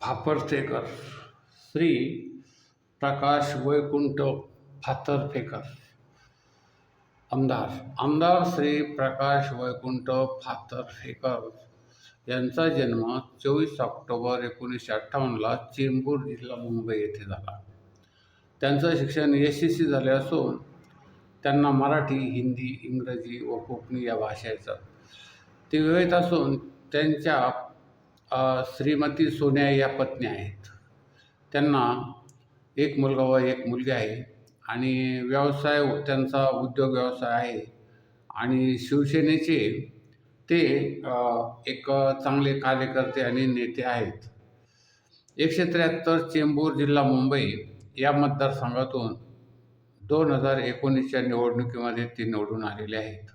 फापरतेकर श्री प्रकाश वैकुंठ फातर्फेकर आमदार. आमदार श्री प्रकाश वैकुंठ फातर्फेकर यांचा जन्म चोवीस ऑक्टोबर एकोणीसशे अठ्ठावन्नला चेंबूर जिल्हा मुंबई येथे झाला. त्यांचं शिक्षण एस सी झाले असून त्यांना मराठी हिंदी इंग्रजी व कोकणी या भाषा येतात ते विवाहित असून त्यांच्या श्रीमती सोन्या या पत्नी आहेत. त्यांना एक मुलगा व एक मुलगी आहे आणि व्यवसाय त्यांचा उद्योग व्यवसाय आहे आणि शिवसेनेचे ते एक चांगले कार्यकर्ते आणि नेते आहेत. एकशे त्र्याहत्तर चेंबूर जिल्हा मुंबई या मतदारसंघातून दोन हजार एकोणीसच्या निवडणुकीमध्ये ते निवडून आलेले आहेत.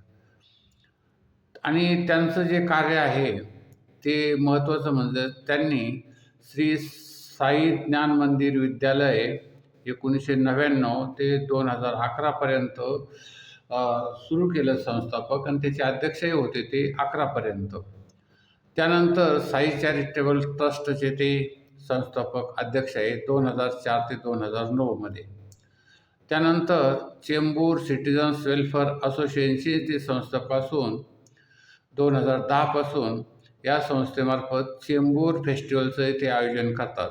आणि त्यांचं जे कार्य आहे ते महत्त्वाचं म्हणजे त्यांनी श्री साई ज्ञान मंदिर विद्यालय एकोणीसशे नव्याण्णव ते दोन हजार अकरापर्यंत सुरू केलं संस्थापक आणि त्याचे अध्यक्षही होते ते अकरापर्यंत त्यानंतर साई चॅरिटेबल ट्रस्टचे ते संस्थापक अध्यक्ष आहे दोन हजार चार ते दोन हजार नऊमध्ये त्यानंतर चेंबूर सिटिझन्स वेलफेअर असोसिएशनचे ते संस्थापासून दोन हजार दहापासून या संस्थेमार्फत चेंबूर फेस्टिवलचं ते आयोजन करतात.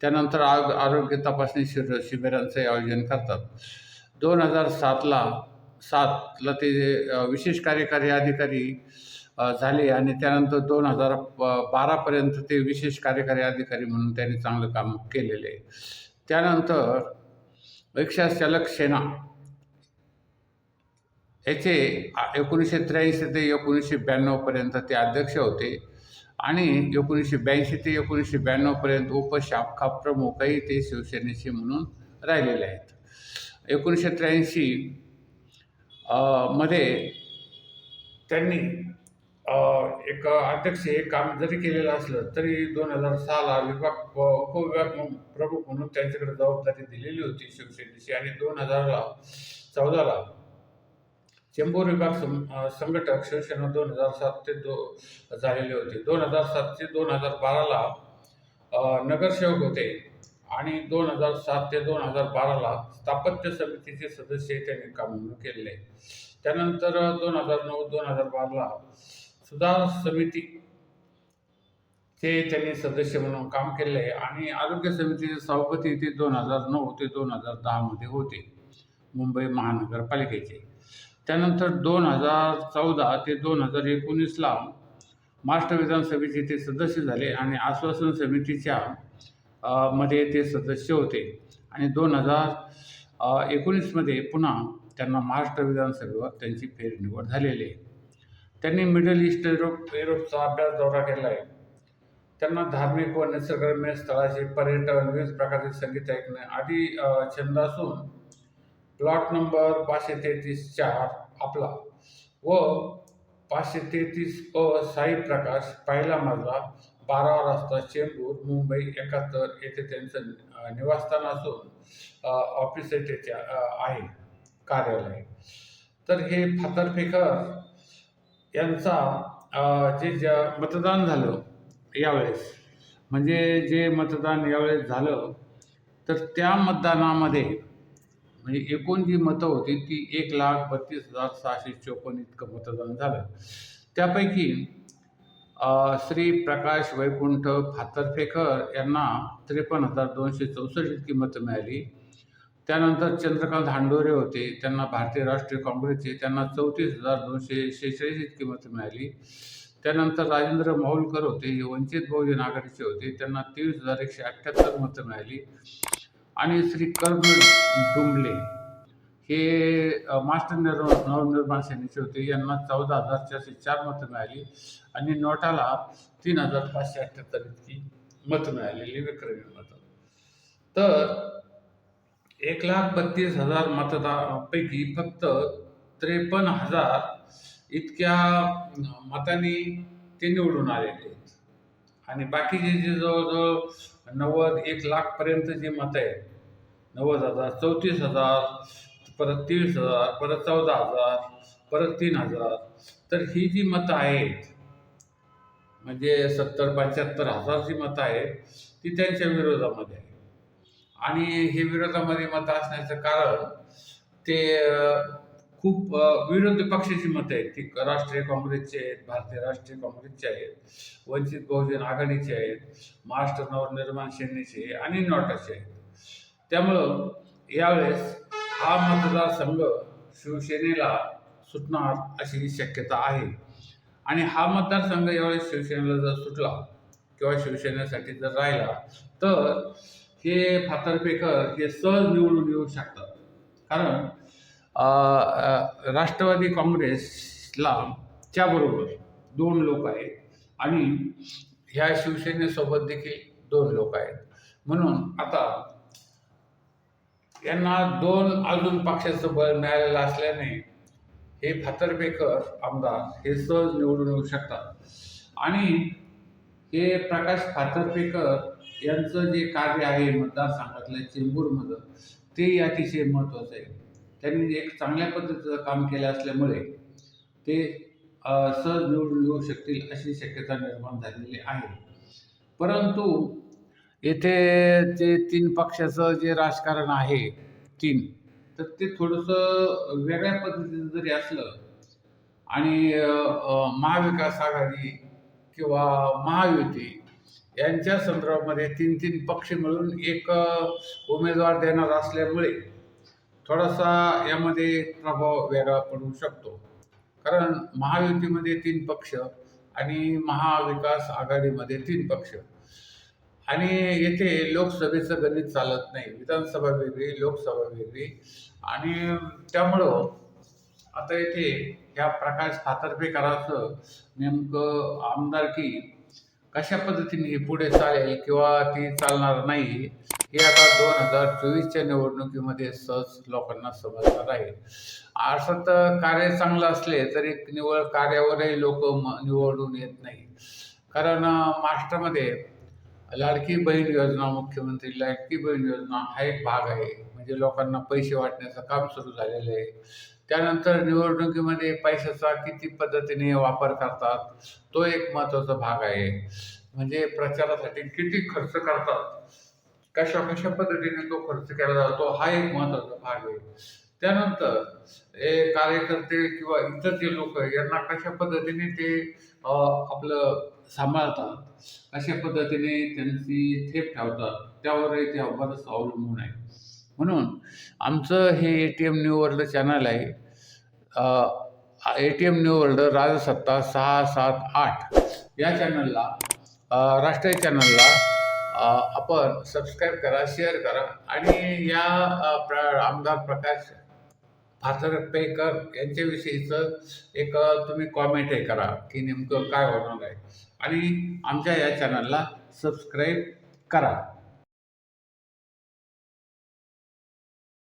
त्यानंतर आग आरोग्य तपासणी शिबिर शिबिरांचं आयोजन करतात. दोन हजार सातला सातला ते विशेष कार्यकारी अधिकारी झाले आणि त्यानंतर दोन हजार बारापर्यंत ते विशेष कार्यकारी अधिकारी म्हणून त्यांनी चांगलं काम केलेलं. आहे त्यानंतर रिक्षा चालक सेना याचे एकोणीसशे त्र्याऐंशी ते एकोणीसशे ब्याण्णवपर्यंत ते अध्यक्ष होते. आणि एकोणीसशे ब्याऐंशी ते एकोणीसशे ब्याण्णवपर्यंत उपशाखा प्रमुखही ते शिवसेनेचे म्हणून राहिलेले आहेत. एकोणीसशे त्र्याऐंशी मध्ये त्यांनी एक अध्यक्ष हे काम जरी केलेलं असलं तरी दोन हजार सहाला विभाग उपविभाग प्रमुख म्हणून त्यांच्याकडे जबाबदारी दिलेली होती शिवसेनेची. आणि दोन हजार चौदाला चेंबूर विभाग सं संघटक शिवसेना दोन हजार सात ते दो झालेले होते. दोन हजार सात ते दोन हजार बाराला नगरसेवक होते आणि दोन हजार सात ते दोन हजार बाराला स्थापत्य समितीचे सदस्य त्यांनी काम म्हणून केलेले त्यानंतर दोन हजार नऊ दोन हजार बाराला सुधार समिती ते त्यांनी सदस्य म्हणून काम केले आहे आणि आरोग्य समितीचे सभापती ते दोन हजार नऊ ते दोन हजार दहामध्ये होते. मुंबई महानगरपालिकेचे. त्यानंतर दोन हजार चौदा ते दोन हजार एकोणीसला महाराष्ट्र विधानसभेचे ते सदस्य झाले आणि आश्वासन समितीच्या मध्ये ते सदस्य होते. आणि दोन हजार एकोणीसमध्ये पुन्हा त्यांना महाराष्ट्र विधानसभेवर त्यांची फेरनिवड झालेली आहे. त्यांनी मिडल ईस्ट युरोप युरोपचा अभ्यास दौरा केला आहे त्यांना धार्मिक व निसर्गरम्य स्थळाचे पर्यटन विविध प्रकारचे संगीत ऐकणे आदी छंद असून प्लॉट नंबर पाचशे तेहतीस चार आपला. व पाचशे तेहतीस अ साई प्रकाश पहिला मजला बारा रस्ता चेंबूर मुंबई एकाहत्तर येथे त्यांचं निवासस्थान असून ऑफिस येथे आहे कार्यालय. तर हे फातरफेकर यांचा जे ज मतदान झालं यावेळेस म्हणजे जे मतदान यावेळेस झालं तर त्या मतदानामध्ये म्हणजे एकूण जी मतं होती ती एक लाख बत्तीस हजार सहाशे चोपन्न इतकं मतदान झालं. त्यापैकी श्री प्रकाश वैकुंठ फातर्फेकर यांना त्रेपन्न हजार दोनशे चौसष्ट इतकी मतं मिळाली. त्यानंतर चंद्रकांत हांडोरे होते त्यांना भारतीय राष्ट्रीय काँग्रेसचे त्यांना चौतीस हजार दोनशे शेहेचाळीस इतकी मतं मिळाली. त्यानंतर राजेंद्र माहुलकर होते हे वंचित बहुजन आघाडीचे होते त्यांना तेवीस हजार एकशे अठ्ठ्याहत्तर मतं मिळाली. आणि श्री कर्ण डुंबले हे मास्टर निर्माण नवनिर्माण सेनेचे होते. यांना चौदा हजार चारशे चार मतं मिळाली आणि नोटाला तीन हजार पाचशे अठ्ठ्याहत्तर इतकी मतं मिळालेली विक्रमी मतं. तर एक लाख बत्तीस हजार मतदारांपैकी फक्त त्रेपन्न हजार इतक्या मतांनी ते निवडून आलेले आहेत. आणि बाकीचे जे जवळजवळ नव्वद एक लाखपर्यंत जे मतं आहेत नव्वद हजार चौतीस हजार परत तीस हजार परत चौदा हजार परत तीन हजार. तर ही जी मतं आहेत म्हणजे सत्तर पंच्याहत्तर हजार जी मतं आहेत ती त्यांच्या विरोधामध्ये आहे आणि हे विरोधामध्ये मतं असण्याचं कारण ते खूप विरोधी पक्षाची मतं आहेत. ती राष्ट्रीय काँग्रेसचे आहेत भारतीय राष्ट्रीय काँग्रेसचे आहेत वंचित बहुजन आघाडीचे आहेत महाराष्ट्र नवनिर्माण सेनेचे आणि नॉटाचे आहेत. त्यामुळं यावेळेस हा मतदारसंघ शिवसेनेला सुटणार अशी शक्यता आहे. आणि हा मतदारसंघ यावेळेस शिवसेनेला जर सुटला किंवा शिवसेनेसाठी जर राहिला तर हे फातर्पेकर हे सहज निवडून येऊ शकतात. कारण राष्ट्रवादी काँग्रेसला त्याबरोबर दोन लोक आहेत आणि ह्या शिवसेनेसोबत देखील दोन लोक आहेत. म्हणून आता यांना दोन अजून पक्षाचं बळ मिळालेलं असल्याने हे फातरपेकर आमदार हे सहज निवडून येऊ शकतात. आणि हे प्रकाश फातरपेकर यांचं जे कार्य आहे मतदारसंघातल्या चेंबूरमधलं ते अतिशय महत्त्वाचं आहे. त्यांनी एक चांगल्या पद्धतीचं काम केलं असल्यामुळे ते सहज निवडून येऊ शकतील अशी शक्यता निर्माण झालेली आहे. परंतु येथे जे तीन पक्षाचं जे राजकारण आहे तीन तर ते थोडंसं वेगळ्या पद्धतीचं जरी असलं आणि महाविकास आघाडी किंवा महायुती यांच्या संदर्भामध्ये तीन तीन पक्ष मिळून एक उमेदवार देणार असल्यामुळे थोडासा यामध्ये प्रभाव वेगळा पडू शकतो. कारण महायुतीमध्ये तीन पक्ष आणि महाविकास आघाडीमध्ये तीन पक्ष. आणि येथे लोकसभेचं गणित चालत नाही. विधानसभा वेगळी लोकसभा वेगळी. आणि त्यामुळं आता येथे ह्या प्रकाश फातर्पेकराचं नेमकं आमदारकी कशा पद्धतीने ही पुढे चालेल किंवा ती चालणार नाही हे आता दोन हजार चोवीसच्या निवडणुकीमध्ये सहज लोकांना समजणार आहे. असं तर कार्य चांगलं असले तरी निवड कार्यावरही लोक निवडून येत नाही. कारण महाराष्ट्रामध्ये लाडकी बहीण योजना मुख्यमंत्री लाडकी बहीण योजना हा एक भाग आहे. म्हणजे लोकांना पैसे वाटण्याचं काम सुरू झालेलं आहे. त्यानंतर निवडणुकीमध्ये पैशाचा किती पद्धतीने वापर करतात तो एक महत्त्वाचा भाग आहे. म्हणजे प्रचारासाठी किती खर्च करतात कशा कशा पद्धतीने तो खर्च केला जातो हा एक महत्त्वाचा भाग आहे. त्यानंतर हे कार्यकर्ते किंवा इतर जे लोक यांना कशा पद्धतीने ते आपलं सांभाळतात. अशा पद्धतीने त्यांची थेप ठेवतात. त्यावरही ते बरंच अवलंबून आहे. म्हणून आमचं हे A T M new world channel आहे. A T M new world Rajsatta सहा सात आठ. या चॅनलला राष्ट्रीय चॅनलला आपण सबस्क्राईब करा शेअर करा. आणि या प्र आमदार प्रकाश फातर्पेकर यांच्याविषयीचं एक तुम्ही कॉमेंटही करा की नेमकं काय होणार आहे. आणि आमच्या या चॅनलला सबस्क्राईब करा.